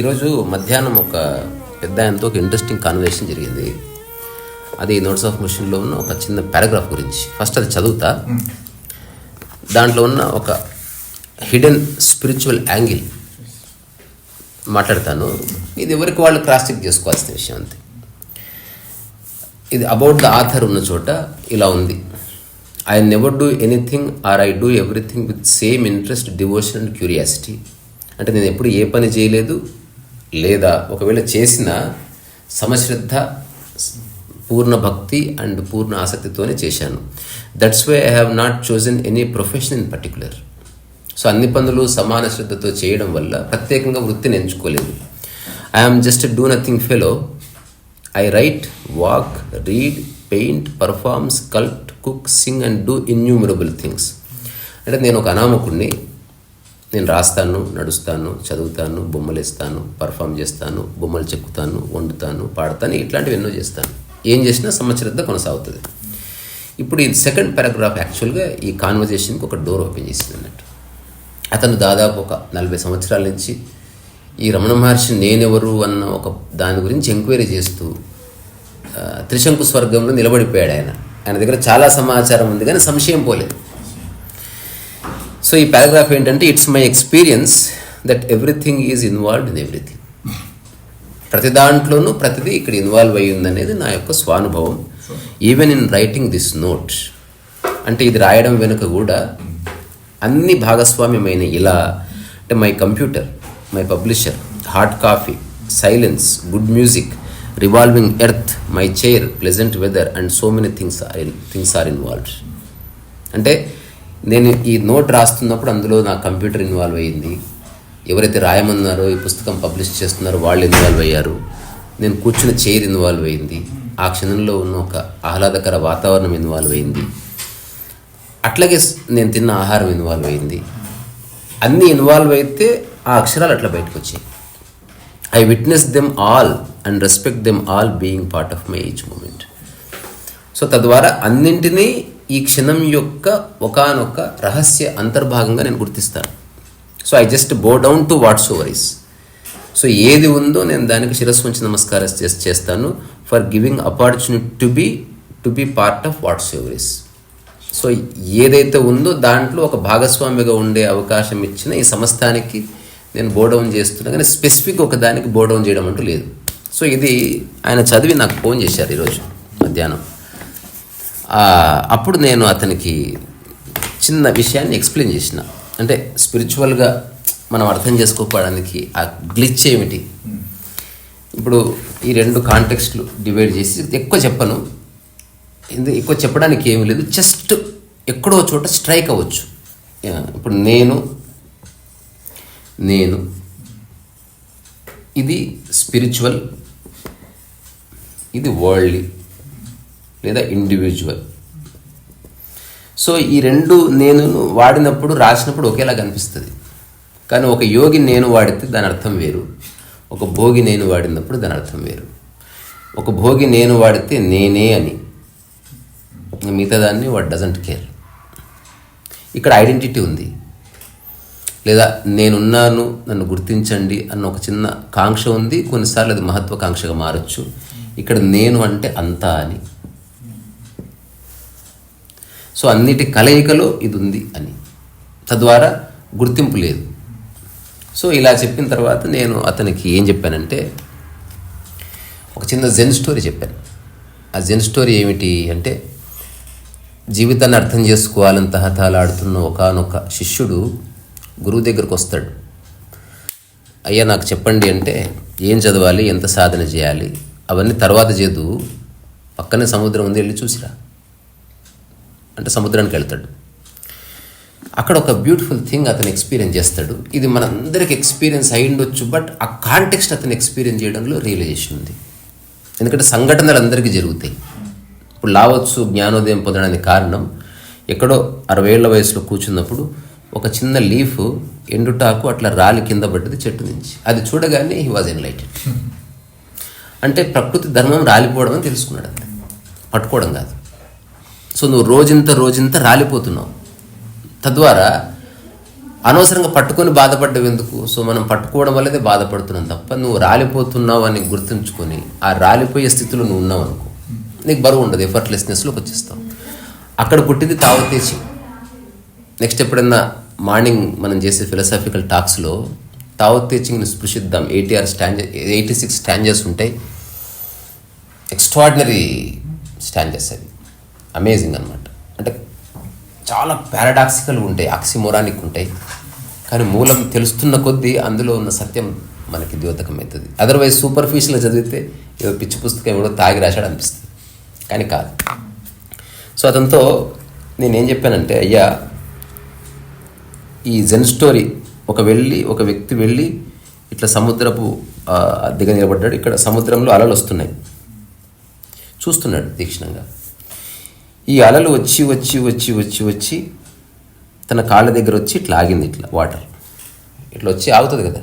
ఈరోజు మధ్యాహ్నం ఒక పెద్ద ఆయనతో ఒక ఇంట్రెస్టింగ్ కాన్వర్సేషన్ జరిగింది. అది నోట్స్ ఆఫ్ మిషన్లో ఉన్న ఒక చిన్న పారాగ్రాఫ్ గురించి. ఫస్ట్ అది చదువుతా. దాంట్లో ఉన్న ఒక హిడెన్ స్పిరిచువల్ యాంగిల్ మాట్లాడతాను. ఇది ఎవరికి వాళ్ళు క్రాస్ చెక్ చేసుకోవాల్సిన విషయం అంతే. ఇది అబౌట్ ద ఆథర్ ఉన్న చోట ఇలా ఉంది. I never do anything or I do everything with same interest devotion and curiosity అంటే నేను ఎప్పుడు ఏ పని చేయలేదు లేదా ఒకవేళ చేసిన సమశ్రద్ధ పూర్ణ భక్తి అండ్ పూర్ణ ఆసక్తితోనే చేశాను. That's why I have not chosen any profession in particular so అన్ని పనులు సమాన శ్రద్ధతో చేయడం వల్ల ప్రత్యేకంగా వృత్తిని ఎంచుకోలేదు. I'm just do nothing fellow I write walk read paint perform sculpt cook sing and do innumerable things అంటే నేను ఒక అనామకుడిని నేను రాస్తాను నడుస్తాను చదువుతాను బొమ్మలు ఇస్తాను పర్ఫామ్ చేస్తాను బొమ్మలు చెక్కుతాను వండుతాను పాడతాను ఇట్లాంటివి ఎన్నో చేస్తాను. ఏం చేసినా సంవత్సరద్ద కొనసాగుతుంది. ఇప్పుడు ఈ సెకండ్ పారాగ్రాఫ్ యాక్చువల్గా ఈ కాన్వర్జేషన్కి ఒక డోర్ ఓపెన్ చేసింది అన్నట్టు. అతను దాదాపు ఒక నలభై సంవత్సరాల నుంచి ఈ రమణ మహర్షి నేనెవరు అన్న ఒక దాని గురించి ఎంక్వైరీ చేస్తూ త్రిశంకు స్వర్గంలో నిలబడిపోయాడు ఆయన. ఆయన దగ్గర చాలా సమాచారం ఉంది కానీ సంశయం పోలేదు. సో ఈ పారాగ్రాఫ్ ఏంటంటే it's my experience that everything is involved in everything ప్రతి దాంట్లోనూ ప్రతిదీ ఇక్కడ ఇన్వాల్వ్ అయ్యి ఉందనేది నా యొక్క స్వానుభవం. Even in writing this note అంటే ఇది రాయడం వెనుక కూడా అన్ని భాగస్వామ్యమైన ఇలా అంటే my computer my publisher hot coffee silence good music revolving earth my chair pleasant weather and so many things are in things are involved అంటే నేను ఈ నోట్ రాస్తున్నప్పుడు అందులో నా కంప్యూటర్ ఇన్వాల్వ్ అయ్యింది ఎవరైతే రాయమన్నారో ఈ పుస్తకం పబ్లిష్ చేస్తున్నారో వాళ్ళు ఇన్వాల్వ్ అయ్యారు. నేను కూర్చున్న చైర్ ఇన్వాల్వ్ అయింది. ఆ క్షణంలో ఉన్న ఒక ఆహ్లాదకర వాతావరణం ఇన్వాల్వ్ అయింది. అట్లాగే నేను తిన్న ఆహారం ఇన్వాల్వ్ అయింది. అన్నీ ఇన్వాల్వ్ అయితే ఆ అక్షరాలు అట్లా బయటకు వచ్చాయి I witness them all and respect them all being part of my each moment so తద్వారా అన్నింటినీ ఈ క్షణం యొక్క ఒకానొక రహస్య అంతర్భాగంగా నేను గుర్తిస్తాను. So I just bow down to whatsoever is so ఏది ఉందో నేను దానికి శిరస్సు ఉంచి నమస్కారం చేసి చేస్తాను. For giving opportunity to be to be part of whatsoever is so ఏదైతే ఉందో దాంట్లో ఒక భాగస్వామిగా ఉండే అవకాశం ఇచ్చిన ఈ సమస్తానికి నేను బోడౌన్ చేస్తున్నా కానీ స్పెసిఫిక్ ఒక దానికి బోడౌన్ చేయడం అంటూ లేదు. సో ఇది ఆయన చదివి నాకు ఫోన్ చేశారు ఈరోజు మధ్యాహ్నం. అప్పుడు నేను అతనికి చిన్న విషయాన్ని ఎక్స్ప్లెయిన్ చేసిన. అంటే స్పిరిచువల్గా మనం అర్థం చేసుకోవడానికి ఆ గ్లిచ్ ఏమిటి? ఇప్పుడు ఈ రెండు కాంటెక్స్ట్లు డివైడ్ చేసి ఎక్కువ చెప్పను. ఇది ఎక్కువ చెప్పడానికి ఏమీ లేదు. జస్ట్ ఎక్కడో చోట స్ట్రైక్ అవ్వచ్చు. ఇప్పుడు నేను నేను ఇది స్పిరిచువల్ ఇది వరల్డ్లీ లేదా ఇండివిజువల్ సో ఈ రెండు నేను వాడినప్పుడు రాసినప్పుడు ఒకేలా కనిపిస్తుంది కానీ ఒక యోగి నేను వాడితే దాని అర్థం వేరు. ఒక భోగి నేను వాడినప్పుడు దాని అర్థం వేరు. ఒక భోగి నేను వాడితే నేనే అని. మిగతా దాన్ని వాడు డజంట్ కేర్ ఇక్కడ ఐడెంటిటీ ఉంది. లేదా నేనున్నాను నన్ను గుర్తించండి అన్న ఒక చిన్న కాంక్ష ఉంది. కొన్నిసార్లు అది మహత్వాకాంక్షగా మారచ్చు. ఇక్కడ నేను అంటే అంతా అని. సో అన్నిటి కలయికలో ఇది ఉంది అని. తద్వారా గుర్తింపు లేదు. సో ఇలా చెప్పిన తర్వాత నేను అతనికి ఏం చెప్పానంటే ఒక చిన్న జెన్ స్టోరీ చెప్పాను. ఆ జెన్ స్టోరీ ఏమిటి అంటే జీవితాన్ని అర్థం చేసుకోవాలని తహతాలాడుతున్న ఒకానొక శిష్యుడు గురువు దగ్గరకు వస్తాడు. అయ్యా నాకు చెప్పండి అంటే ఏం చదవాలి ఎంత సాధన చేయాలి అవన్నీ తర్వాత చేదు పక్కనే సముద్రం ఉంది వెళ్ళి చూసిరా. అంటే సముద్రానికి వెళ్తాడు. అక్కడ ఒక బ్యూటిఫుల్ థింగ్ అతను ఎక్స్పీరియన్స్ చేస్తాడు. ఇది మనందరికి ఎక్స్పీరియన్స్ అయి ఉండొచ్చు బట్ ఆ కాంటెక్స్ట్ అతను ఎక్స్పీరియన్స్ చేయడంలో రియలైజేషన్ ఉంది. ఎందుకంటే సంఘటనలు అందరికీ జరుగుతాయి. ఇప్పుడు లావచ్చు జ్ఞానోదయం పొందడానికి కారణం ఎక్కడో అరవై ఏళ్ళ వయసులో కూర్చున్నప్పుడు ఒక చిన్న లీఫ్ ఎండుటాకు అట్లా రాలి కింద పడ్డది చెట్టు నుంచి. అది చూడగానే హీ వాజ్ ఎన్లైటెడ్ అంటే ప్రకృతి ధర్మం రాలిపోవడం అని తెలుసుకున్నాడు అంతే. పట్టుకోవడం కాదు. సో నువ్వు రోజంత రోజంత రాలిపోతున్నావు. తద్వారా అనవసరంగా పట్టుకొని బాధపడ్డం ఎందుకు? సో మనం పట్టుకోవడం వల్లదే బాధపడుతున్నాం తప్ప నువ్వు రాలిపోతున్నావు అని గుర్తుంచుకొని ఆ రాలిపోయే స్థితిలో నువ్వు ఉన్నావు అనుకో. నీకు బరువు ఉండదు ఎఫర్ట్లెస్నెస్లోకి వచ్చేస్తావు. అక్కడ పుట్టింది తావతేచి. నెక్స్ట్ ఎప్పుడన్నా మార్నింగ్ మనం చేసే ఫిలసాఫికల్ టాక్స్లో తావత్ టీచింగ్ని స్పృశిద్దాం. Eighty are stand eighty six stanzas ఉంటాయి. ఎక్స్ట్రాడినరీ స్టాంజెస్ అవి. అమేజింగ్ అనమాట అంటే చాలా పారాడాక్సికల్ ఉంటాయి ఆక్సిమోరానిక్ ఉంటాయి. కానీ మూలం తెలుస్తున్న కొద్దీ అందులో ఉన్న సత్యం మనకి ద్యోతకం అవుతుంది. అదర్వైజ్ సూపర్ఫిషియల్గా చదివితే ఏదో పిచ్చి పుస్తకం ఎవడో తాగి రాశాడు అనిపిస్తుంది. కానీ కాదు. సో అతనితో నేనేం చెప్పానంటే అయ్యా ఈ జెన్ స్టోరీ ఒక వెళ్ళి ఒక వ్యక్తి వెళ్ళి ఇట్లా సముద్రపు దిగ నిలబడ్డాడు ఇక్కడ సముద్రంలో అలలు వస్తున్నాయి. చూస్తున్నాడు తీక్షణంగా. ఈ అలలు వచ్చి వచ్చి వచ్చి వచ్చి వచ్చి తన కాళ్ళ దగ్గర వచ్చి ఇట్లా ఆగింది ఇట్లా వాటర్. ఇట్లా వచ్చి ఆగుతుంది కదా.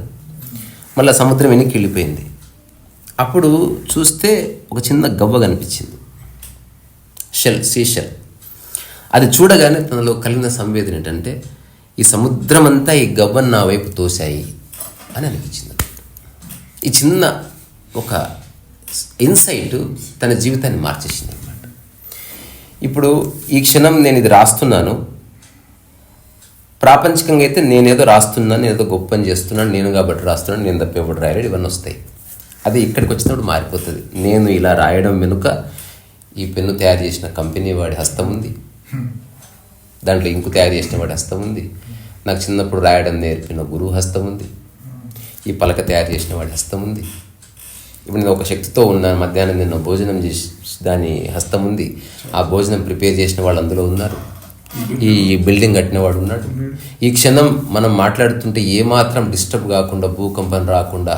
మళ్ళీ సముద్రం వెనక్కి వెళ్ళిపోయింది. అప్పుడు చూస్తే ఒక చిన్న గవ్వ కనిపించింది. షెల్ సీ షెల్ అది చూడగానే తనలో కలిగిన సంవేదన ఏంటంటే ఈ సముద్రం అంతా ఈ గవ్వను నా వైపు తోశాయి అని అనిపించింది. ఈ చిన్న ఒక ఇన్సైట్ తన జీవితాన్ని మార్చేసింది. ఇప్పుడు ఈ క్షణం నేను ఇది రాస్తున్నాను. ప్రాపంచికంగా అయితే నేనేదో రాస్తున్నాను నేనేదో గొప్పని చేస్తున్నాను నేను కాబట్టి రాస్తున్నాను నేను తప్ప ఎప్పుడు రాయలేడు ఇవన్నీ వస్తాయి. అది ఇక్కడికి వచ్చినప్పుడు మారిపోతుంది. నేను ఇలా రాయడం వెనుక ఈ పెన్ను తయారు చేసిన కంపెనీ వాడి హస్తం ఉంది. దాంట్లో ఇంకు తయారు చేసిన వాడి హస్తం ఉంది. నాకు చిన్నప్పుడు రాయడం నేర్పిన గురువు హస్తం ఉంది. ఈ పలక తయారు చేసిన వాడి హస్తం ఉంది. ఇప్పుడు నేను ఒక శక్తితో ఉన్నాను. మధ్యాహ్నం నిన్న భోజనం చేసి దాని హస్తం ఉంది. ఆ భోజనం ప్రిపేర్ చేసిన వాళ్ళు అందులో ఉన్నారు. ఈ బిల్డింగ్ కట్టిన వాడు ఉన్నాడు. ఈ క్షణం మనం మాట్లాడుతుంటే ఏమాత్రం డిస్టర్బ్ కాకుండా భూకంపం రాకుండా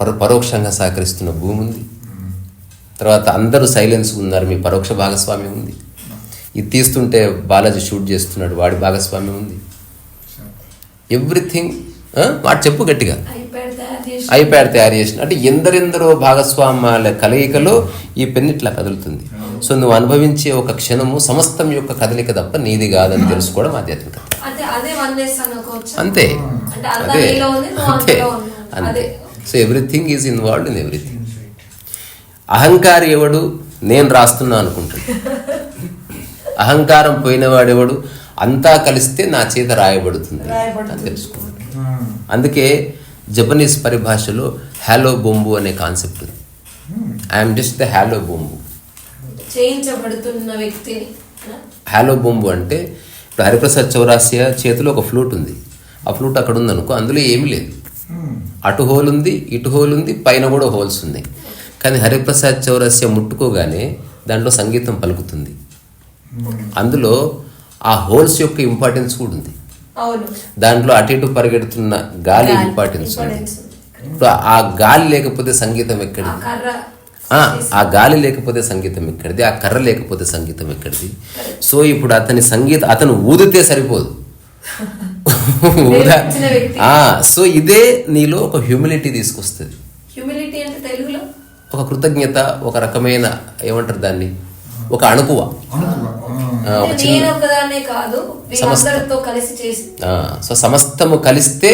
పరో పరోక్షంగా సహకరిస్తున్న భూమి ఉంది. తర్వాత అందరూ సైలెన్స్ ఉన్నారు. మీ పరోక్ష భాగస్వామ్యం ఉంది. ఇది తీస్తుంటే బాలాజీ షూట్ చేస్తున్నాడు. వాడి భాగస్వామ్యం ఉంది. ఎవ్రీథింగ్ మాట చెప్పు గట్టిగా. ఐప్యాడ్ తయారు చేసిన అంటే ఎందరెందరో భాగస్వామ్యాల కలయికలో ఈ పెన్ ఇట్లా కదులుతుంది సో నువ్వు అనుభవించే ఒక క్షణము సమస్తం యొక్క కదలిక తప్ప నీది కాదని తెలుసుకోవడం ఆధ్యాత్మికత. అనుకోవచ్చు అంతే. అదే. అంతే. అంతే. So everything is involved in everything. అహంకారి ఎవడు? నేను రాస్తున్నా అనుకుంటాడు అహంకారం పోయినవాడెవడు? అంతా కలిస్తే నా చేత రాయబడుతుంది. అని తెలుసుకున్నాడు అందుకే జపనీస్ పరిభాషలో హ్యాలో బొంబు అనే కాన్సెప్ట్ ఉంది. I'm just the hollow bamboo. చేయించబడుతున్న వ్యక్తిని హ్యాలో బొంబు అంటే ఇప్పుడు హరిప్రసాద్ చౌరాసియా చేతిలో ఒక ఫ్లూట్ ఉంది. ఆ ఫ్లూట్ అక్కడ ఉంది అనుకో అందులో ఏమీ లేదు. అటు హోల్ ఉంది ఇటు హోల్ ఉంది పైన కూడా హోల్స్ ఉన్నాయి. కానీ హరిప్రసాద్ చౌరస్య ముట్టుకోగానే దాంట్లో సంగీతం పలుకుతుంది. అందులో ఆ హోల్స్ యొక్క ఇంపార్టెన్స్ కూడా ఉంది. దాంట్లో అటు ఇటు పరిగెడుతున్న గాలి ఇంపార్టెన్స్. ఇప్పుడు ఆ గాలి లేకపోతే సంగీతం ఎక్కడిది? ఆ, గాలి లేకపోతే సంగీతం ఎక్కడిది? ఆ కర్ర లేకపోతే సంగీతం ఎక్కడిది? సో ఇప్పుడు అతని సంగీత అతను ఊదితే సరిపోదు. సో ఇదే నీలో ఒక హ్యూమిలిటీ తీసుకొస్తుంది. హ్యూమిలిటీ అంటే తెలుగులో? ఒక కృతజ్ఞత ఒక రకమైన ఏమంటారు దాన్ని? ఒక అణుకువ. ఆ, ఒక చిన్న నేను ఒకదాన్నే కాదు వీళ్ళందరితో కలిసి చేసి ఆ, సో సమస్తము కలిస్తే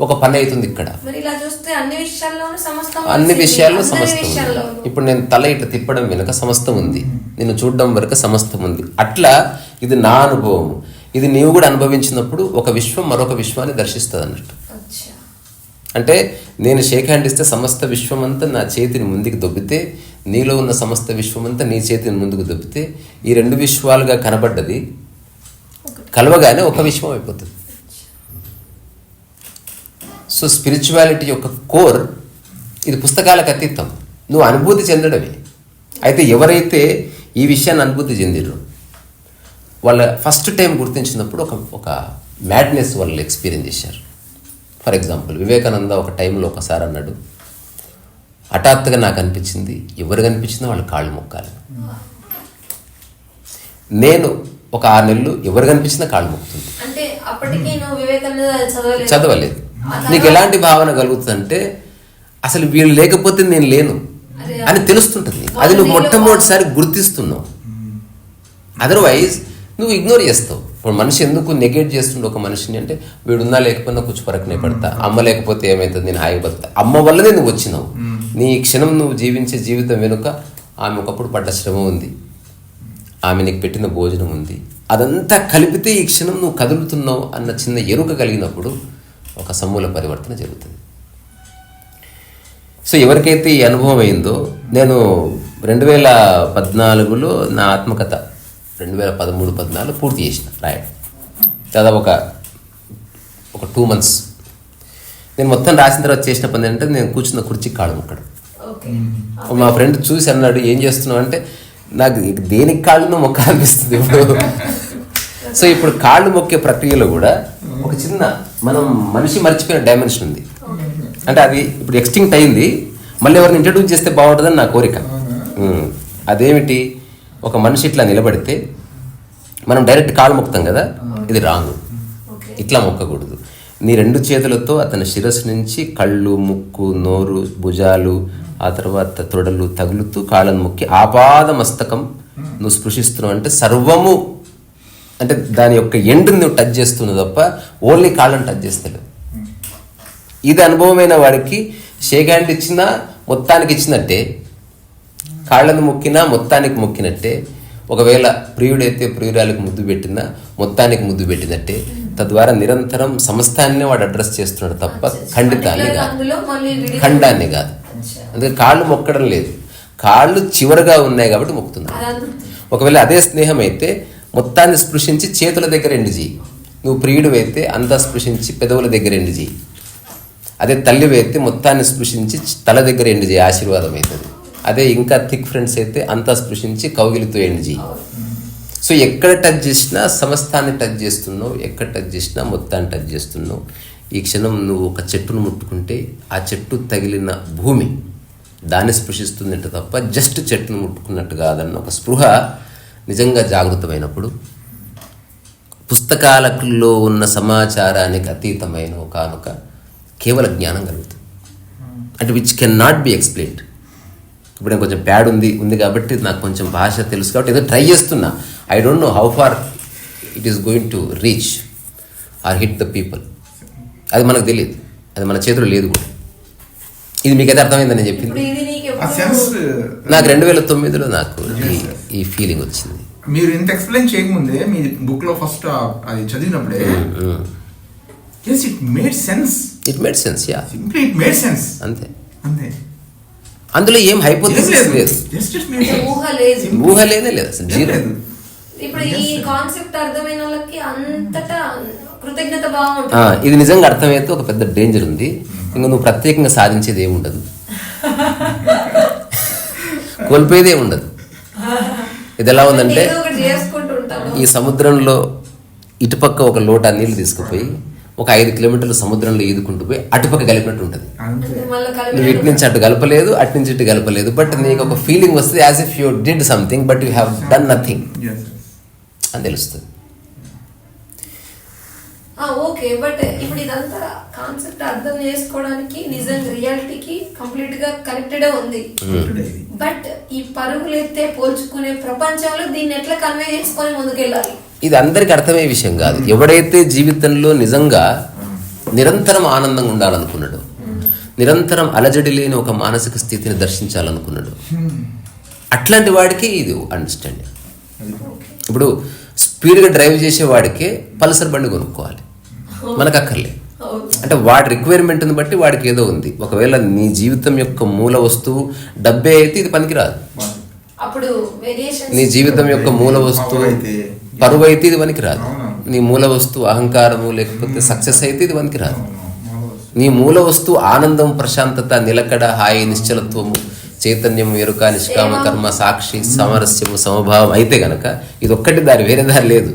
ఒక పని అవుతుంది ఇక్కడ. మరి ఇలా చూస్తే అన్ని విషయాల్లోనూ సమస్తం అన్ని కలిసింది. విషయాల్లో సమస్తం. ఇప్పుడు నేను తల ఇట్లా తిప్పడం వెనుక సమస్తం ఉంది. నేను చూడడం వరకు సమస్తం ఉంది. అట్లా ఇది నా అనుభవం ఇది నీవు కూడా అనుభవించినప్పుడు ఒక విశ్వం మరొక విశ్వాన్ని దర్శిస్తుంది అన్నట్టు అంటే నేను షేక్ హ్యాండ్ ఇస్తే సమస్త విశ్వమంతా నా చేతిని ముందుకు దొబ్బితే నీలో ఉన్న సమస్త విశ్వమంతా నీ చేతిని ముందుకు దొబ్బితే ఈ రెండు విశ్వాలుగా కనబడ్డది. కలవగానే ఒక విశ్వం అయిపోతుంది. సో స్పిరిచువాలిటీ యొక్క కోర్ ఇది పుస్తకాలకు అతీతం నువ్వు అనుభూతి చెందడమే. అయితే ఎవరైతే ఈ విషయాన్ని అనుభూతి చెందిరు వాళ్ళ ఫస్ట్ టైం గుర్తించినప్పుడు ఒక ఒక మ్యాడ్నెస్ వాళ్ళు ఎక్స్పీరియన్స్ చేశారు. ఫర్ ఎగ్జాంపుల్ వివేకానంద ఒక టైంలో ఒకసారి అన్నాడు హఠాత్తుగా నాకు అనిపించింది ఎవరు కనిపించినా వాళ్ళు కాళ్ళు మొక్కాలి. నేను ఒక ఆరు నెలలు ఎవరు కనిపించినా కాళ్ళు మొక్కుతుంది. చదవలేదు. నీకు ఎలాంటి భావన కలుగుతుందంటే అసలు వీళ్ళు లేకపోతే నేను లేను. అని తెలుస్తుంటుంది అది నువ్వు మొట్టమొదటిసారి గుర్తిస్తున్నావు. అదర్వైజ్ నువ్వు ఇగ్నోర్ చేస్తావు. ఇప్పుడు మనిషి ఎందుకు నెగెట్ చేస్తుండే ఒక మనిషిని అంటే వీడున్నా లేకపోయినా కూర్చు పరకనే పడతా అమ్మ లేకపోతే ఏమవుతుంది నేను హాయి బతుకుతా అమ్మ వల్లనే నువ్వు వచ్చినావు. నీ క్షణం నువ్వు జీవించే జీవితం వెనుక ఆమె ఒకప్పుడు పడ్డ శ్రమ ఉంది. ఆమె నీకు పెట్టిన భోజనం ఉంది. అదంతా కలిపితే ఈ క్షణం నువ్వు కదులుతున్నావు అన్న చిన్న ఎరుక కలిగినప్పుడు ఒక సమూల పరివర్తన జరుగుతుంది. సో ఎవరికైతే ఈ అనుభవం అయిందో నేను రెండు వేల పద్నాలుగులో నా ఆత్మకథ రెండు వేల పదమూడు పద్నాలుగు పూర్తి చేసిన రాయడం. దాదాపు ఒక ఒక టూ మంత్స్ నేను మొత్తం రాసిన తర్వాత చేసిన పని ఏంటంటే నేను కూర్చున్న కుర్చీ కాళ్ళు ముక్కడం. మా ఫ్రెండ్ చూసి అన్నాడు ఏం చేస్తున్నావు? అంటే నాకు దేనికి కాళ్ళను మొక్క అనిపిస్తుంది ఇప్పుడు. సో ఇప్పుడు కాళ్ళు మొక్కే ప్రక్రియలో కూడా ఒక చిన్న మనం మనిషి మర్చిపోయిన డైమెన్షన్ ఉంది. అంటే అది ఇప్పుడు ఎక్స్టింక్ట్ అయింది. మళ్ళీ ఎవరిని ఇంట్రడ్యూస్ చేస్తే బాగుంటుందని నా కోరిక. అదేమిటి? ఒక మనిషి ఇట్లా నిలబడితే మనం డైరెక్ట్ కాళ్ళు మొక్కుతాం కదా? ఇది రాంగ్. ఇట్లా మొక్కకూడదు. నీ రెండు చేతులతో అతని శిరస్సు నుంచి కళ్ళు ముక్కు నోరు భుజాలు ఆ తర్వాత తొడలు తగులుతూ కాళ్ళను మొక్కి ఆపాద మస్తకం నువ్వు స్పృశిస్తున్నావు అంటే సర్వము. అంటే దాని యొక్క ఎండ్ నువ్వు టచ్ చేస్తున్నావు తప్ప ఓన్లీ కాళ్ళని టచ్ చేస్తలేవు ఇది అనుభవమైన వాడికి షేక్ హ్యాండ్ ఇచ్చినా మొత్తానికి ఇచ్చినట్టే. కాళ్ళను మొక్కినా మొత్తానికి మొక్కినట్టే. ఒకవేళ ప్రియుడైతే ప్రియురాలకు ముద్దు పెట్టినా మొత్తానికి ముద్దు పెట్టినట్టే. తద్వారా నిరంతరం సమస్తాన్ని వాడు అడ్రస్ చేస్తున్నాడు తప్ప ఖండితాన్ని కాదు. ఖండాన్ని కాదు. అందుకే కాళ్ళు మొక్కడం లేదు. కాళ్ళు చివరగా ఉన్నాయి కాబట్టి మొక్కుతున్నాడు. ఒకవేళ అదే స్నేహం అయితే మొత్తాన్ని స్పృశించి చేతుల దగ్గర ఎండు చేయి. నువ్వు ప్రియుడు అయితే అంతా స్పృశించి పెదవుల దగ్గర ఎండు చేయి. అదే తల్లి అయితే మొత్తాన్ని స్పృశించి తల దగ్గర ఎండు చేయి. ఆశీర్వాదం అవుతుంది. అదే ఇంకా థిక్ ఫ్రెండ్స్ అయితే అంతా స్పృశించి కౌగిలితో ఎండు చేయి సో ఎక్కడ టచ్ చేసినా సమస్తాన్ని టచ్ చేస్తున్నావు ఎక్కడ టచ్ చేసినా మొత్తాన్ని టచ్ చేస్తున్నావు. ఈ క్షణం నువ్వు ఒక చెట్టును ముట్టుకుంటే ఆ చెట్టు తగిలిన భూమి దాన్ని స్పృశిస్తుందంటే తప్ప జస్ట్ చెట్టును ముట్టుకున్నట్టు కాదన్న ఒక స్పృహ నిజంగా జాగృతమైనప్పుడు పుస్తకాలలో ఉన్న సమాచారానికి అతీతమైన ఒకనొక కేవల జ్ఞానం కలుగుతుంది. అంటే which can not be explained ఇప్పుడు నేను కొంచెం ప్యాడ్ ఉంది ఉంది కాబట్టి నాకు కొంచెం భాష తెలుసు కాబట్టి ఏదో ట్రై చేస్తున్నా. I don't know how far it is going to reach or hit the people అది మనకు తెలియదు. అది మన చేతిలో లేదు కూడా. ఇది మీకైతే అర్థమైందని నేను చెప్పింది. ఇది నీకు రెండు వేల తొమ్మిదిలో నాకు ఈ ఈ ఫీలింగ్ వచ్చింది. మీరు ఇంత ఎక్స్ప్లెయిన్ చేయకముందే మీ బుక్లో ఫస్ట్ అది చదివినప్పుడే yes it made sense it made sense yeah simply it made sense అంతే. అంతే. అందులో ఏం హైపోథెసిస్ లేదు. ఊహ లేదు. ఊహ లేనే లేదు అసలు జీరో. లేదు. ఇప్పుడు ఈ కాన్సెప్ట్ అర్థమైన వాళ్ళకి అంతటా కృతజ్ఞత బాగుంటుంది ఆ, ఇది నిజంగా అర్థమైతే ఒక పెద్ద డేంజర్ ఉంది. ఇంకా నువ్వు ప్రత్యేకంగా సాధించేది ఏముండదు కోల్పోయేది ఏముండదు ఇది ఎలా ఉందంటే ఈ సముద్రంలో ఇటుపక్క ఒక లోటా నీళ్ళు తీసుకుపోయి ఒక ఐదు కిలోమీటర్లు సముద్రంలో ఈదుకుంటూ పోయి అటుపక్క కలిపినట్టు ఉంటుంది. నువ్వు ఇటు నుంచి అటు కలపలేదు అటు నుంచి ఇటు కలపలేదు బట్ నీకు ఒక ఫీలింగ్ వస్తుంది as if you did something but you have done nothing Yes. అని తెలుస్తుంది. ఓకే బట్ ఇప్పుడు ఇదంతా కాన్సెప్ట్ అర్థం చేసుకోవడానికి నిజంగా రియాలిటీకి కంప్లీట్గా కనెక్టెడ్ ఉంది. Today. బట్ ఈ పరుగులు ఎత్తే పోల్చుకునే ప్రపంచంలో దీన్ని ఎట్లా కన్వే చేసుకొని ముందుకెళ్ళాలి? ఇది అందరికి అర్థమయ్యే విషయం కాదు. ఎవడైతే జీవితంలో నిజంగా నిరంతరం ఆనందంగా ఉండాలనుకున్నాడు నిరంతరం అలజడి లేని ఒక మానసిక స్థితిని దర్శించాలనుకున్నాడు అట్లాంటి వాడికి ఇది అండర్స్టాండింగ్ ఇప్పుడు స్పీడ్గా డ్రైవ్ చేసే వాడికి పల్సర్ బండి కొనుక్కోవాలి. మనకు అక్కర్లేదు. అంటే వాడి రిక్వైర్మెంట్ని బట్టి వాడికి ఏదో ఉంది. ఒకవేళ నీ జీవితం యొక్క మూల వస్తువు డబ్బే అయితే ఇది పనికిరాదు. అప్పుడు వేరియేషన్ నీ జీవితం యొక్క మూల వస్తువు పరువు అయితే. ఇది పనికిరాదు. నీ మూల వస్తువు అహంకారము లేకపోతే సక్సెస్ అయితే ఇది పనికిరాదు. నీ మూల వస్తువు ఆనందం ప్రశాంతత నిలకడ హాయి నిశ్చలత్వము చైతన్యం ఎరుక నిష్కామ కర్మ సాక్షి సామరస్యము సమభావం అయితే గనక ఇది ఒక్కటి దారి వేరే దారి లేదు.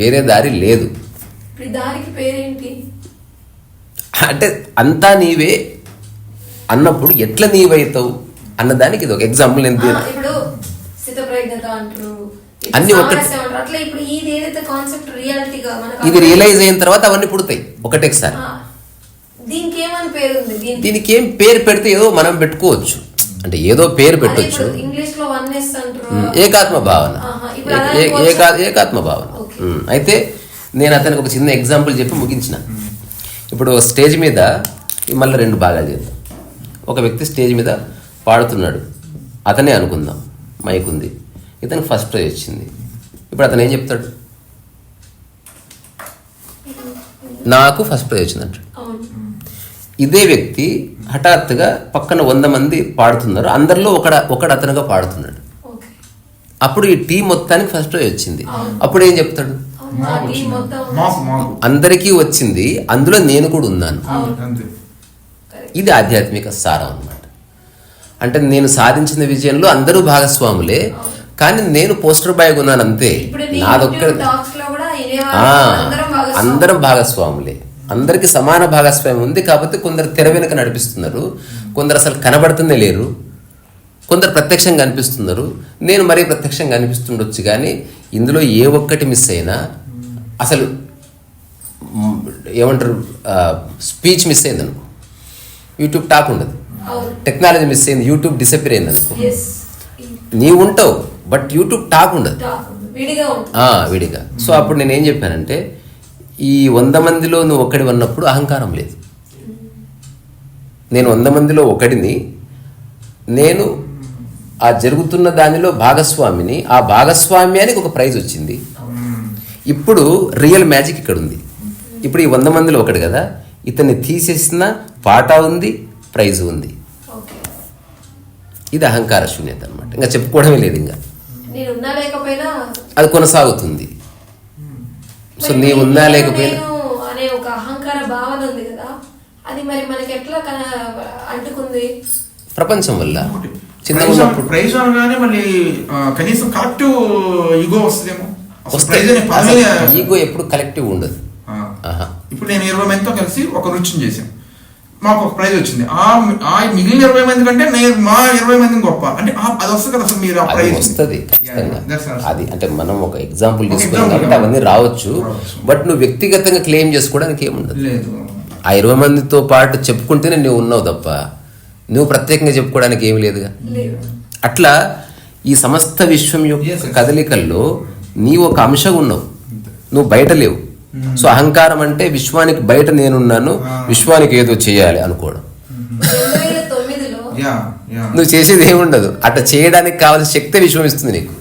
వేరే దారి లేదు. ఈ దారికి పేరేంటి? అంటే అంతా నీవే అన్నప్పుడు ఎట్లా నీవైతావు అన్నదానికి ఇది ఒక ఎగ్జాంపుల్ దీని- ఇప్పుడు స్థితప్రజ్ఞత అంటారు అన్ని ఒకటి- ఇది రియలైజ్ అయిన తర్వాత అవన్నీ పుడతాయి ఒకటేసారి దీనికి దీనికి? దీనికి ఏం పేరు పెడితే ఏదో మనం పెట్టుకోవచ్చు. అంటే ఏదో పేరు పెట్టొచ్చు. ఏకాత్మ భావన. ఏకాత్మ భావన. అయితే నేను అతనికి ఒక చిన్న ఎగ్జాంపుల్ చెప్పి ముగించిన. ఇప్పుడు స్టేజ్ మీద మళ్ళీ రెండు భాగాలు చేద్దాం. ఒక వ్యక్తి స్టేజ్ మీద పాడుతున్నాడు. అతనే అనుకుందాం మైక్ ఉంది. ఇతనికి ఫస్ట్ ప్రైజ్ వచ్చింది. ఇప్పుడు అతను ఏం చెప్తాడు? నాకు ఫస్ట్ ప్రైజ్ వచ్చింది అంటాడు అవును. ఇదే వ్యక్తి హఠాత్తుగా పక్కన వంద మంది పాడుతున్నారు. అందరిలో ఒకడ ఒకడు అతనుగా పాడుతున్నాడు. అప్పుడు ఈ టీం మొత్తానికి ఫస్ట్ ప్రైజ్ వచ్చింది. అప్పుడు ఏం చెప్తాడు? అందరికీ వచ్చింది అందులో నేను కూడా ఉన్నాను. అంతే. ఇది ఆధ్యాత్మిక సారం అన్నమాట. అంటే నేను సాధించిన విజయంలో అందరూ భాగస్వాములే కానీ నేను పోస్టర్ బాయ్ ఉన్నాను అంతే. నాదొక్క అందరం భాగస్వాములు. అందరం భాగస్వాములే. అందరికి సమాన భాగస్వామ్యం ఉంది కాబట్టి కొందరు తెర వెనుక నడిపిస్తున్నారు కొందరు అసలు కనబడుతుందే లేరు కొందరు ప్రత్యక్షంగా కనిపిస్తున్నారు నేను మరీ ప్రత్యక్షంగా కనిపిస్తుండొచ్చు కానీ ఇందులో ఏ ఒక్కటి మిస్ అయినా అసలు ఏమంటారు స్పీచ్ మిస్ అయింది అనుకో యూట్యూబ్ టాక్ ఉండదు. టెక్నాలజీ మిస్ అయింది యూట్యూబ్ డిసపిర్ అయింది అనుకో నీవు ఉంటావు బట్ యూట్యూబ్ టాక్ ఉండదు. విడిగా సో అప్పుడు నేను ఏం చెప్పానంటే ఈ వంద మందిలో నువ్వు ఒకటి ఉన్నప్పుడు అహంకారం లేదు. నేను వంద మందిలో ఒకడిని నేను ఆ జరుగుతున్న దానిలో భాగస్వామిని ఆ భాగస్వామ్యానికి ఒక ప్రైజ్ వచ్చింది. ఇప్పుడు రియల్ మ్యాజిక్ ఇక్కడ ఉంది. ఇప్పుడు ఈ వంద మందిలో ఒకటి కదా ఇతన్ని తీసేసిన పాట ఉంది ప్రైజ్ ఉంది. ఓకే. ఇది అహంకార శూన్యత అనమాట ఇంకా చెప్పుకోవడమే లేదు ఇంకా. అది కొనసాగుతుంది. సో నీ ఉన్నా నేను లేకపోయినా నేను అనే ఒక అహంకార భావన ఉంది కదా అది మరి మనకి ఎట్లా కన- అంటుకుంది? ప్రపంచం వల్ల. చిన్నగా ప్రైజ్ ఉన్నప్పుడు ప్రైజ్ అనగానే మళ్ళీ ఆ, కనీసం ఈగో వస్తుందేమో. అసలు వస్తే ప్రైజ్ అనే పదమే ఈగో ఎప్పుడు కలెక్టివ్ ఉండదు. ఇప్పుడు నేను ఇరవై మందితో కలిసి ఒక నృత్యం చేశాం మాకు ఒక ప్రైజ్ వచ్చింది. ఆ ఆ మిగిలిన ఇరవై మంది కంటే నేను మా ఇరవై మందిని గొప్ప. అంటే అది వస్తుంది కదా అసలు మీరు ఆ ప్రైజ్. వస్తుంది. అది అంటే మనం ఒక ఎగ్జాంపుల్ తీసుకున్నాం కాబట్టి yeah. అవన్నీ రావచ్చు. బట్ నువ్వు వ్యక్తిగతంగా క్లెయిమ్ చేసుకోవడానికి ఏముండదు. లేదు. ఆ ఇరవై మందితో పాటు చెప్పుకుంటేనే నువ్వు ఉన్నావు తప్ప నువ్వు ప్రత్యేకంగా చెప్పుకోవడానికి ఏమి లేదుగా. లేదు. అట్లా ఈ సమస్త విశ్వం యొక్క. కదలికల్లో నీవు ఒక అంశం ఉన్నావు నువ్వు బయట లేవు. సో అహంకారం అంటే విశ్వానికి బయట నేనున్నాను. విశ్వానికి ఏదో చేయాలి అనుకోవడం. నువ్వు చేసేది ఏముండదు. అట్లా చేయడానికి కావాల్సిన శక్తి విశ్వం ఇస్తుంది నీకు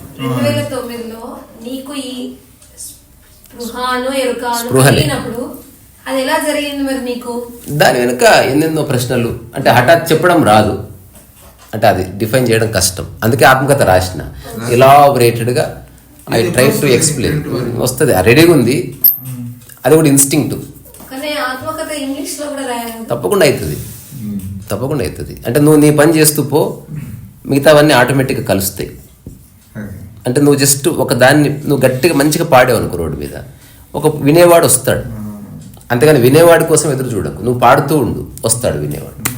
స్పృహలే. దాని వెనుక ఎన్నెన్నో ప్రశ్నలు. అంటే హఠాత్ చెప్పడం రాదు. అంటే అది డిఫైన్ చేయడం కష్టం. అందుకే ఆత్మకథ రాసిన. ఇలాబరేటెడ్గా ఐ ట్రై టు ఎక్స్ప్లెయిన్. వస్తుంది. రెడీగా ఉంది. అది కూడా ఇన్స్టింక్ట్ కానీ ఆత్మకథ ఇంగ్లీష్లో కూడా రాయాలి తప్పకుండా అవుతుంది. తప్పకుండా అవుతుంది. అంటే నువ్వు నీ పని చేస్తూ పో మిగతావన్నీ ఆటోమేటిక్గా కలుస్తాయి. అంటే నువ్వు జస్ట్ ఒక దాన్ని నువ్వు గట్టిగా మంచిగా పాడావు అనుకో రోడ్డు మీద. ఒక వినేవాడు వస్తాడు. అంతేగాని వినేవాడి కోసం ఎదురు చూడకు. నువ్వు పాడుతూ ఉండు వస్తాడు వినేవాడు.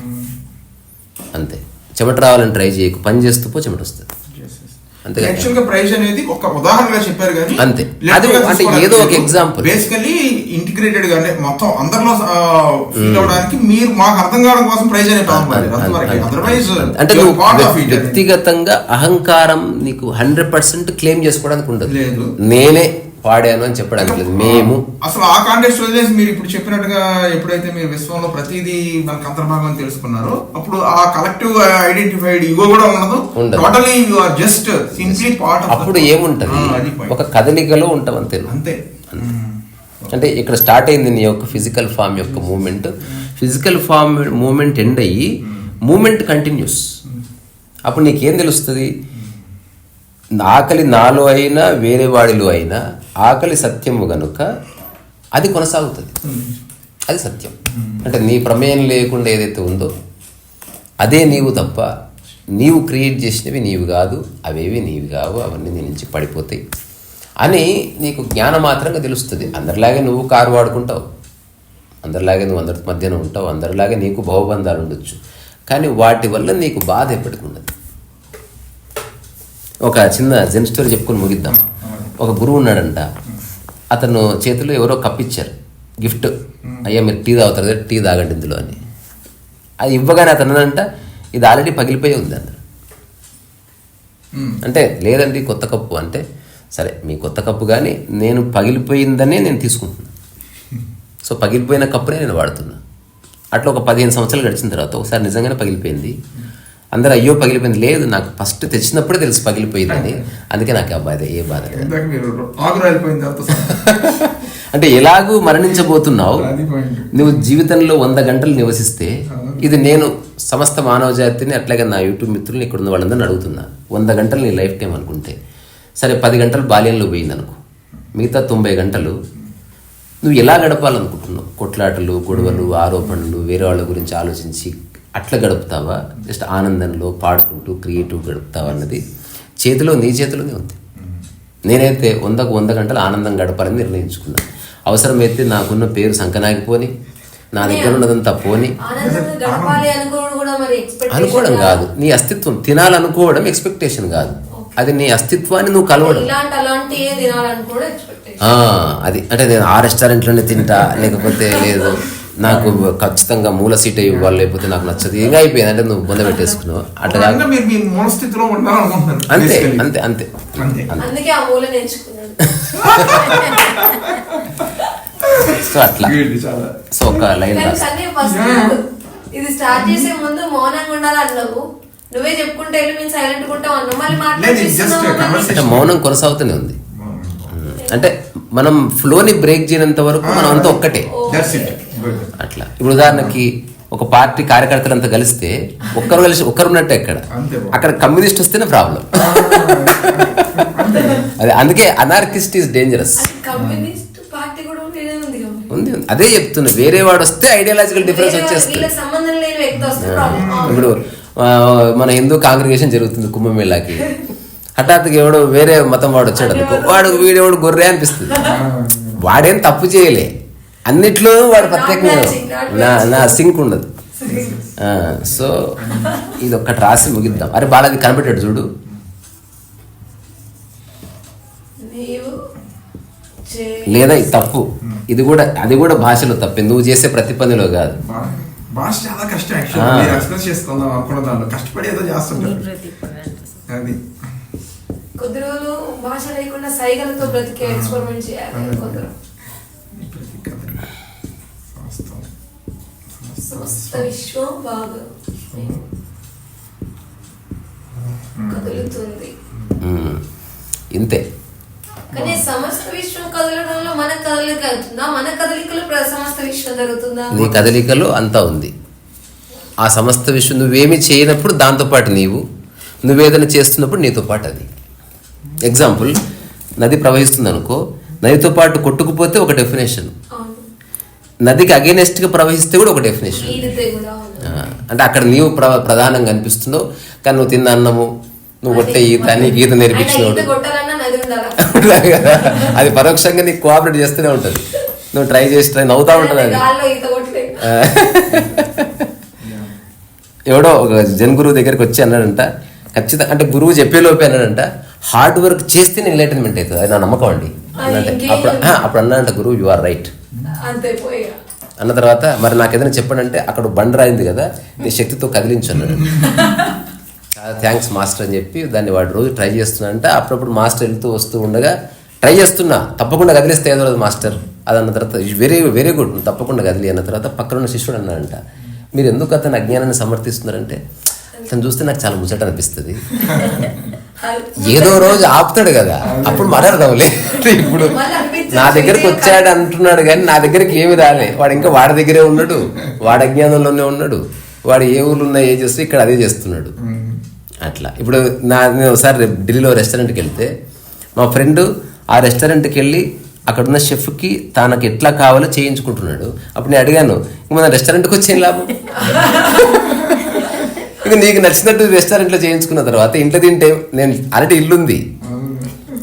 అంతే. చెమట రావాలని ట్రై చేయకు. పని చేస్తూ పో చెమట వస్తుంది. అంతేగా యాక్చువల్గా ప్రైజ్ అనేది ఒక ఉదాహరణగా చెప్పారు కానీ అంతే. అది అంటే ఏదో ఒక example. బేసికలీ ఇంటిగ్రేటెడ్గా అంటే మొత్తం అందరిలో ఫీల్ అవడానికి మీరు మాకు అర్థం కావడం కోసం ప్రైజ్ అనే పదం వాడారు. అంతవరకే. Otherwise, అంటే నువ్వు. వ్యక్తిగతంగా అహంకారం నీకు హండ్రెడ్ పర్సెంట్ క్లెయిమ్ చేసుకోవడానికి ఉండదు లేదు. నేనే పాడాను అని చెప్పడానికి లేదు. మేము అసలు ఆ కాంటెక్స్ట్ వదిలేసి మీరు ఇప్పుడు చెప్పినట్టుగా ఎప్పుడైతే మీరు విశ్వంలో ప్రతిదీ మనకు అంతర్భాగం తెలుసుకున్నారో అప్పుడు ఆ కలెక్టివ్ ఐడెంటిఫైడ్ ఇగో కూడా ఉండదు. Totally you are just simply part అప్పుడు ఏముంటది. ఒక కదలికలో ఉంటాం అంతే. అంతే. అంటే ఇక్కడ స్టార్ట్ అయింది నీ యొక్క ఫిజికల్ ఫామ్ యొక్క movement physical form movement end అయ్యి మూమెంట్ కంటిన్యూస్ అప్పుడు నీకేం తెలుస్తుంది? ఆకలి నాలో అయినా వేరే వాడిలో అయినా ఆకలి సత్యము గనుక అది కొనసాగుతుంది. అది సత్యం. అంటే నీ ప్రమేయం లేకుండా ఏదైతే ఉందో అదే నీవు తప్ప నీవు క్రియేట్ చేసినవి నీవు కాదు అవేవి నీవి కావు అవన్నీ నీ నుంచి పడిపోతాయి అని నీకు జ్ఞానం మాత్రంగా తెలుస్తుంది. అందరిలాగే నువ్వు కారు వాడుకుంటావు. అందరిలాగే నువ్వు అందరి మధ్యన ఉంటావు. అందరిలాగే నీకు భవబంధాలు ఉండొచ్చు. కానీ వాటి వల్ల నీకు బాధ ఎప్పటికి ఉండదు ఒక చిన్న జెన్ స్టోరీ చెప్పుకొని ముగిద్దాం. ఒక గురువు ఉన్నాడంట. అతను చేతిలో ఎవరో కప్పిచ్చారు. గిఫ్ట్. అయ్యా మీరు టీ తాగుతారు కదా టీ తాగండి ఇందులో అని. అది ఇవ్వగానే అతను అంట ఇది ఆల్రెడీ పగిలిపోయి ఉంది అన్నాడు అంటే లేదండి కొత్త కప్పు. అంటే సరే మీ కొత్త కప్పు కానీ నేను పగిలిపోయిందనే నేను తీసుకుంటున్నాను సో పగిలిపోయిన కప్పునే నేను వాడుతున్నా. అట్లా ఒక పదిహేను సంవత్సరాలు గడిచిన తర్వాత ఒకసారి నిజంగానే పగిలిపోయింది. అందరూ అయ్యో పగిలిపోయింది. లేదు నాకు ఫస్ట్ తెచ్చినప్పుడే తెలుసు పగిలిపోయిందని. అందుకే నాకు ఆ బాధ ఏ బాధ లేదు. అంటే ఎలాగూ మరణించబోతున్నావు. నువ్వు జీవితంలో వంద గంటలు నివసిస్తే ఇది నేను సమస్త మానవ జాతిని అట్లాగే నా యూట్యూబ్ మిత్రుల్ని ఇక్కడ ఉన్న వాళ్ళందరిని అడుగుతున్నా. వంద గంటలు నీ లైఫ్ టైం అనుకుంటే. సరే పది గంటలు బాల్యంలో పోయింది అనుకో మిగతా తొంభై గంటలు నువ్వు ఎలా గడపాలనుకుంటున్నావు? కొట్లాటలు గొడవలు ఆరోపణలు వేరే వాళ్ళ గురించి ఆలోచించి అట్లా గడుపుతావా? జస్ట్ ఆనందంలో పాడుకుంటూ క్రియేటివ్ గడుపుతావా అన్నది చేతిలో నీ చేతిలోనే ఉంది. నేనైతే వందకు వంద గంటలు ఆనందం గడపాలని నిర్ణయించుకున్నాను అవసరమైతే నాకున్న పేరు సంకనాగిపోని నా దగ్గర ఉన్నదంతా పోని. అనుకోవడం కూడా మరి ఎక్స్పెక్ట్ అనుకోవడం కాదు. నీ అస్తిత్వం తినాలనుకోవడం ఎక్స్పెక్టేషన్ కాదు. అది నీ అస్తిత్వాన్ని నువ్వు కలవడం. ఇలాంటి అలాంటి తినాలనుకోవడం ఎక్స్పెక్టేషన్ ఆ, అది. అంటే నేను ఆ రెస్టారెంట్లోనే తింటా లేకపోతే లేదు. నాకు ఖచ్చితంగా మూల సీట్ ఇవ్వాలి లేకపోతే నాకు నచ్చదు. ఏం అయిపోయింది. అంటే నువ్వు బొంద పెట్టేసుకున్నావు. అట్లా అంతే. అంతే అంతే. సో అట్లా. సో ఒక లైన్ ఇది స్టార్ట్ చేసే ముందు మౌనంగా ఉండాలి అన్నావు. నువ్వే చెప్పుకుంటే మేము సైలెంట్ ఉంటాం అన్నావు. మళ్ళీ మౌనం కొనసాగుతూనే ఉంది. అంటే మనం ఫ్లోని బ్రేక్ చేయనంత వరకు మనం అంతా ఒక్కటే. దట్స్ ఇట్ గుడ్ అట్లా. ఇప్పుడు ఉదాహరణకి ఒక పార్టీ కార్యకర్తలంతా కలిస్తే ఒక్కరు కలిసి ఒక్కరు ఉన్నట్టే ఎక్కడ అంతే బాబు. అక్కడ కమ్యూనిస్ట్ వస్తేనే ప్రాబ్లం అదే అందుకే అనార్కిస్ట్ ఈస్ డేంజరస్ ఉంది. అదే చెప్తున్నా వేరే వాడు వస్తే ఐడియాలజికల్ డిఫరెన్స్ వచ్చేస్తుంది. వీళ్ళకి సంబంధం లేని వ్యక్తి వస్తే ప్రాబ్లం ఇప్పుడు మన హిందూ కాంగ్రిగేషన్ జరుగుతుంది కుంభమేళాకి. హఠాత్తుగా ఎవడో వేరే మతం వాడు వచ్చాడు అనుకో వాడు వీడెవడు గొర్రె అనిపిస్తుంది. వాడేం తప్పు చేయలే. అన్నిట్లో వాడు ప్రత్యేకంగా నా నా సింక్ ఉండదు. ఆ, సో ఇది ఒక్కటి రాసి ముగిద్దాం. అరే బాలాది కనిపెట్టాడు చూడు. నీవు చే- లేదా ఇది తప్పు. ఇది కూడా అది కూడా భాషలో తప్పే. నువ్వు చేసే ప్రతి పనిలో కాదు. భాష చాలా కష్టం యాక్చువల్లీ ఎక్స్ప్రెస్ చేసుకుందాం అనుకున్న దాంట్లో కష్టపడి ఏదో చేస్తుంటారు. అది. కొద్ది రోజులు భాష లేకుండా సైగలతో బ్రతికే ఎక్స్పెరిమెంట్ చేయాలి కొందరు ప్రతి కథ వాస్తవం. సమస్త విశ్వం బాగా. కదులుతుంది. ఇంతే. కానీ సమస్త విశ్వం కదలడంలో మన కదలిక అవుతుందా? మన కదలికలో సమస్త విశ్వం జరుగుతుందా? నీ కదలికలో అంతా ఉంది. ఆ సమస్త విషయం నువ్వేమీ చేయనప్పుడు దాంతోపాటు నీవు. నువ్వేదైనా చేస్తున్నప్పుడు నీతో పాటు అది. ఎగ్జాంపుల్ నది ప్రవహిస్తుంది అనుకో నదితో పాటు కొట్టుకుపోతే ఒక డెఫినేషన్ నదికి అగేనెస్ట్గా ప్రవహిస్తే కూడా ఒక డెఫినేషన్ అంటే అక్కడ నీవు ప్ర ప్రధానంగా అనిపిస్తున్నావు కానీ నువ్వు తిన్న అన్నము నువ్వు కొట్టే ఈత నీకు ఈత నేర్పించినోడు అది పరోక్షంగా నీకు కోఆపరేట్ చేస్తూనే ఉంటుంది. నువ్వు ట్రై చేసి ట్రై నవ్వుతా ఉంటుంది అది ఎవడో ఒక జన్ గురువు దగ్గరికి వచ్చి అన్నాడంట ఖచ్చితంగా అంటే గురువు చెప్పేలోపే అన్నాడంట హార్డ్ వర్క్ చేస్తేనే ఎన్లైటన్మెంట్ అవుతుంది. అది నా నమ్మకం అండి. అప్పుడు అప్పుడు అన్నాడంట గురువు యు ఆర్ రైట్ అంతే పోయా అన్న తర్వాత మరి నాకు ఏదైనా చెప్పాడంటే అక్కడ బండ రాయింది కదా నీ శక్తితో కదిలించు అన్నాడు. చాలా థ్యాంక్స్ మాస్టర్ అని చెప్పి దాన్ని వాడు రోజు ట్రై చేస్తున్నాడంట. అప్పుడప్పుడు మాస్టర్ వెళ్తూ వస్తూ ఉండగా ట్రై చేస్తున్నా తప్పకుండా కదిలిస్తే ఏదో రోజు మాస్టర్ అది అన్న తర్వాత వెరీ వెరీ గుడ్ తప్పకుండా కదిలి. అన్న తర్వాత పక్కన ఉన్న శిష్యుడు అన్నాడంట మీరు ఎందుకు అతని అజ్ఞానాన్ని సమర్థిస్తున్నారంటే అతను చూస్తే నాకు చాలా ముచ్చట అనిపిస్తుంది. ఏదో రోజు ఆపుతాడు కదా అప్పుడు మాట్లాడదాంలే ఇప్పుడు మళ్ళీ అనిపించదు. నా దగ్గరకు వచ్చాడు అంటున్నాడు కానీ నా దగ్గరికి ఏమి రాలే. వాడు ఇంకా వాడి దగ్గరే ఉన్నాడు. వాడి అజ్ఞానంలోనే ఉన్నాడు. వాడు ఏ ఊర్లో ఉన్నా ఏ చేస్తే ఇక్కడ అదే చేస్తున్నాడు. అట్లా. ఇప్పుడు నా నేను ఒకసారి రేపు ఢిల్లీలో రెస్టారెంట్కి వెళ్తే మా ఫ్రెండ్ ఆ రెస్టారెంట్కి వెళ్ళి అక్కడ ఉన్న షెఫ్కి తనకు ఎట్లా కావాలో చేయించుకుంటున్నాడు. అప్పుడు నేను అడిగాను ఇంక మన రెస్టారెంట్కి వచ్చేం లాభం? ఇక నీకు నచ్చినట్టు రెస్టారెంట్లో చేయించుకున్న తర్వాత ఇంట్లో తింటే నేను అరటి ఇల్లు ఉంది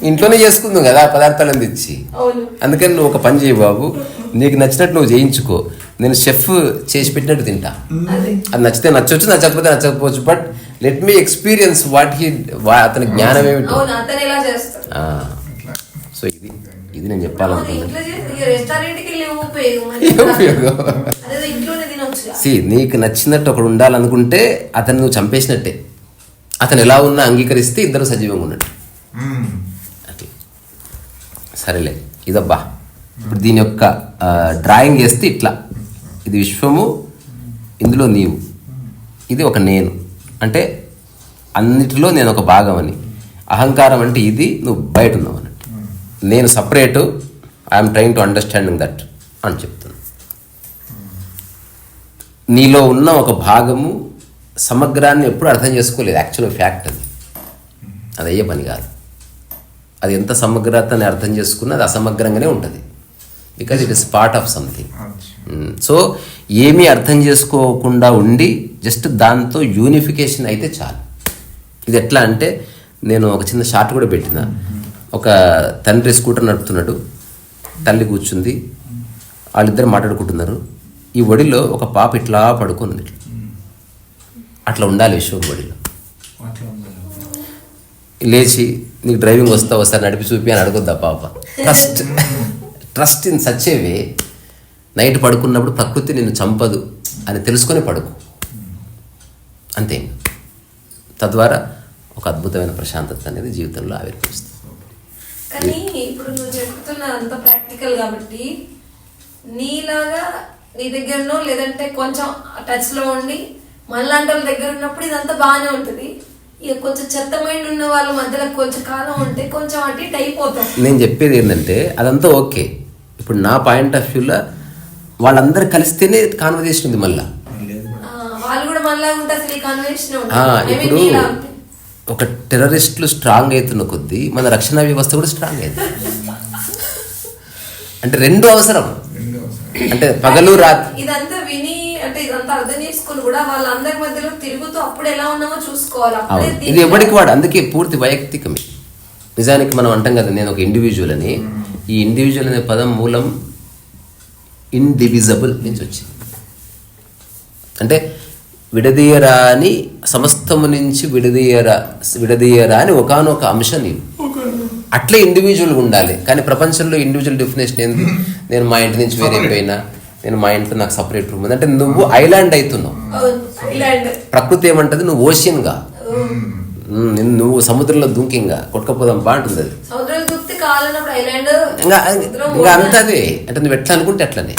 ఇంట్లోనే చేసుకుందాం కదా ఆ పదార్థాలను తెచ్చి. అవును. అందుకని నువ్వు ఒక పని చేయి బాబు నీకు నచ్చినట్టు నువ్వు చేయించుకో. నేను షెఫ్ చేసి పెట్టినట్టు తింటా. అదే. నచ్చితే నచ్చవచ్చు నచ్చకపోతే నచ్చకపోవచ్చు but let me experience what he అతని జ్ఞానం ఏమిటో. అవును అతను ఎలా చేస్తాడు. సో ఇది ఇది నేను చెప్పాలనుకున్నాను తినొచ్చు సి నీకు నచ్చినట్టు ఒకడు ఉండాలనుకుంటే అతను నువ్వు చంపేసినట్టే. అతను ఎలా ఉన్నా అంగీకరిస్తే ఇద్దరు సజీవంగా ఉన్నట్టు. సరేలే ఇదబ్బా. ఇప్పుడు దీని యొక్క డ్రాయింగ్ వేస్తే ఇట్లా. ఇది విశ్వము ఇందులో నీవు. ఇది ఒక నేను. అంటే అన్నిటిలో నేను ఒక భాగం అని. అహంకారం అంటే ఇది నువ్వు బయట ఉన్నావు అన్నట్టు. నేను separate I'm trying to understanding that అని చెప్తున్నాను నీలో ఉన్న ఒక భాగము సమగ్రాన్ని ఎప్పుడు అర్థం చేసుకోలేదు. యాక్చువల్ ఫ్యాక్ట్ అది. అది అయ్యే పని కాదు. అది ఎంత సమగ్రతని అర్థం చేసుకున్నా అది అసమగ్రంగానే ఉంటుంది. Because it is part of something so ఏమీ అర్థం చేసుకోకుండా ఉండి జస్ట్ దాంతో యూనిఫికేషన్ అయితే చాలు. ఇది ఎట్లా అంటే నేను ఒక చిన్న షార్ట్ కూడా పెట్టిన. ఒక తండ్రి స్కూటర్ నడుపుతున్నాడు. తల్లి కూర్చుంది. వాళ్ళిద్దరు మాట్లాడుకుంటున్నారు. ఈ ఒడిలో ఒక పాప ఇట్లా పడుకొని అట్లా ఉండాలి విశ్వం ఒడిలో. లేచి నీకు డ్రైవింగ్ వస్తా ఒకసారి నడిపి చూపి అని అడగొద్దా పాప? ట్రస్ట్ ట్రస్ట్ ఇన్ సచ్చేవే నైట్ పడుకున్నప్పుడు ప్రకృతి నిన్ను చంపదు అని తెలుసుకొని పడుకో. అంతే. తద్వారా ఒక అద్భుతమైన ప్రశాంతత అనేది జీవితంలో ఆవిర్భవిస్తుంది. కానీ ఇప్పుడు నువ్వు చెప్తున్న అంత ప్రాక్టికల్ కాబట్టి నీలాగా నీ దగ్గరనో లేదంటే కొంచెం టచ్లో ఉండి మనలాంటి వాళ్ళ దగ్గర ఉన్నప్పుడు ఇదంతా బాగానే ఉంటుంది. ఇక కొంచెం చెత్త మైండ్ ఉన్న వాళ్ళ మధ్యలో కొంచెం కాలం ఉంటే కొంచెం అటు ఇటు అయిపోతాం. నేను చెప్పేది ఏంటంటే అదంతా ఓకే. ఇప్పుడు నా పాయింట్ ఆఫ్ వ్యూలో వాళ్ళందరూ కలిస్తేనే కాన్వర్జేషన్ ఉంది మళ్ళీ. ఆ, వాళ్ళు కూడా మనలాగా ఉంటే అసలు ఈ కన్వెన్షన్ ఆ, ఇప్పుడు ఒక టెర్రరిస్టులు స్ట్రాంగ్ అవుతున్న కొద్దీ మన రక్షణ వ్యవస్థ కూడా స్ట్రాంగ్ అవుతుంది. అంటే రెండు అవసరం. అంటే పగలు రాత్రి ఇదంతా విని ఇదంతా అర్థం చేసుకుని కూడా వాళ్ళందరి మధ్యలో తిరుగుతూ అప్పుడు ఎలా ఉన్నామో చూసుకోవాలి. అప్పుడే అవును. ఇది ఎవరికి వాడు? అందుకే పూర్తి వైయక్తికమే. నిజానికి మనం అంటాం కదా నేను ఒక ఇండివిజువల్ అని. ఈ ఇండివిజువల్ అనే పదం మూలం ఇండివిజబుల్ నుంచి వచ్చింది అంటే విడదీయరా అని సమస్తము నుంచి విడదీయరా విడదీయరా అని ఒకనొక అంశం నీవు అట్లే ఇండివిజువల్ ఉండాలి. కానీ ప్రపంచంలో ఇండివిజువల్ డెఫినేషన్ ఏంది? నేను మా ఇంటి నుంచి వేరైపోయినా నేను మా ఇంట్లో నాకు సపరేట్ రూమ్ ఉంది. అంటే నువ్వు ఐలాండ్ అవుతున్నావు. ప్రకృతి ఏమంటది? నువ్వు ఓషియన్గా ఉమ్, నిన్ను నువ్వు సముద్రంలో దుంకింగా. కొట్టుకపోదాం బాగుంటుంది అది ఇంకా సముద్రం ఇంకా అంత అదే. అంటే నువ్వు ఎట్లా అనుకుంటే అట్లనే.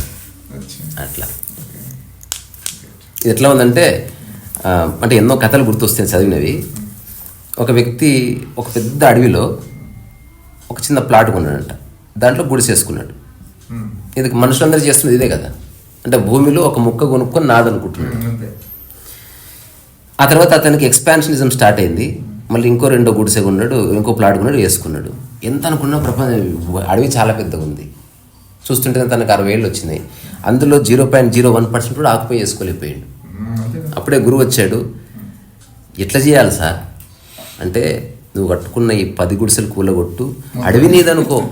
అట్లా. ఇది ఎట్లా ఉందంటే అంటే ఎన్నో కథలు గుర్తొస్తాయి చదివినవి. ఒక వ్యక్తి ఒక పెద్ద అడవిలో ఒక చిన్న ప్లాట్ కొన్నాడంట. దాంట్లో గుడిసేసుకున్నాడు. ఇది మనుషులందరూ చేస్తున్నది ఇదే కదా. అంటే భూమిలో ఒక ముక్క కొనుక్కొని నాదనుకుంటున్నాడు. ఆ తర్వాత అతనికి ఎక్స్పాన్షనిజం స్టార్ట్ అయింది. మళ్ళీ ఇంకో రెండో గుడిసె కొన్నాడు ఇంకో ప్లాట్ కొన్నాడు వేసుకున్నాడు. ఎంత అనుకున్నా ప్రపంచం అడవి చాలా పెద్దగా ఉంది. చూస్తుంటే తనకు అరవై ఏళ్ళు వచ్చినాయి అందులో zero point zero one percent కూడా ఆక్యుపై చేసుకోలేకపోయాడు అంతే అప్పుడే గురువు వచ్చాడు. ఎట్లా చేయాలి సార్? అంటే నువ్వు కట్టుకున్న ఈ పది గుడిసెలు కూలగొట్టు అడవి నీదనుకో.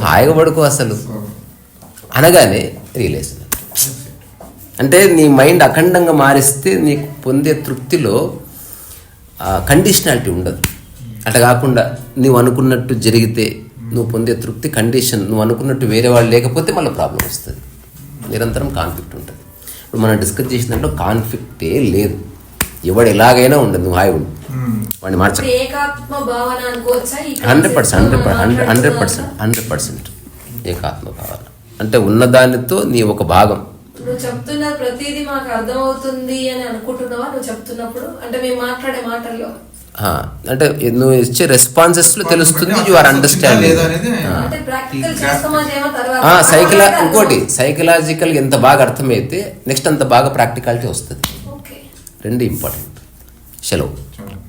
హాయిగా పడుకో అసలు. అనగానే రియలైజ్. అంటే నీ మైండ్ అఖండంగా మారిస్తే నీకు పొందే తృప్తిలో కండిషనాలిటీ ఉండదు. అట్లా కాకుండా నువ్వు అనుకున్నట్టు జరిగితే నువ్వు పొందే తృప్తి కండిషన్ నువ్వు అనుకున్నట్టు వేరే వాళ్ళు లేకపోతే మళ్ళీ ప్రాబ్లం వస్తుంది. నిరంతరం కాన్ఫ్లిక్ట్ ఉంటుంది. ఇప్పుడు మనం డిస్కస్ చేసిన దాంట్లో కాన్ఫ్లిక్టే లేదు. ఎవడు ఎలాగైనా ఉండదు నువ్వు హాయి ఉండు. వాడిని మార్చ hundred percent hundred percent hundred percent. ఏకాత్మ భావన. అంటే ఉన్నదానితో నీ ఒక భాగం. నువ్వు చెప్తున్న ప్రతిదీ మాకు అర్థమవుతుంది అని అనుకుంటున్నావా? నువ్వు చెప్తున్నప్పుడు? అంటే మేము మాట్లాడే మాటల్లో. ఆ, అంటే నువ్వు ఇచ్చే రెస్పాన్సెస్లో తెలుస్తుంది యు ఆర్ అండర్స్టాండింగ్ సైకలా ఇంకోటి సైకలాజికల్ ఎంత బాగా అర్థమైతే నెక్స్ట్ అంత బాగా ప్రాక్టికాలిటీ వస్తుంది. ఓకే రెండు ఇంపార్టెంట్ సెలవు.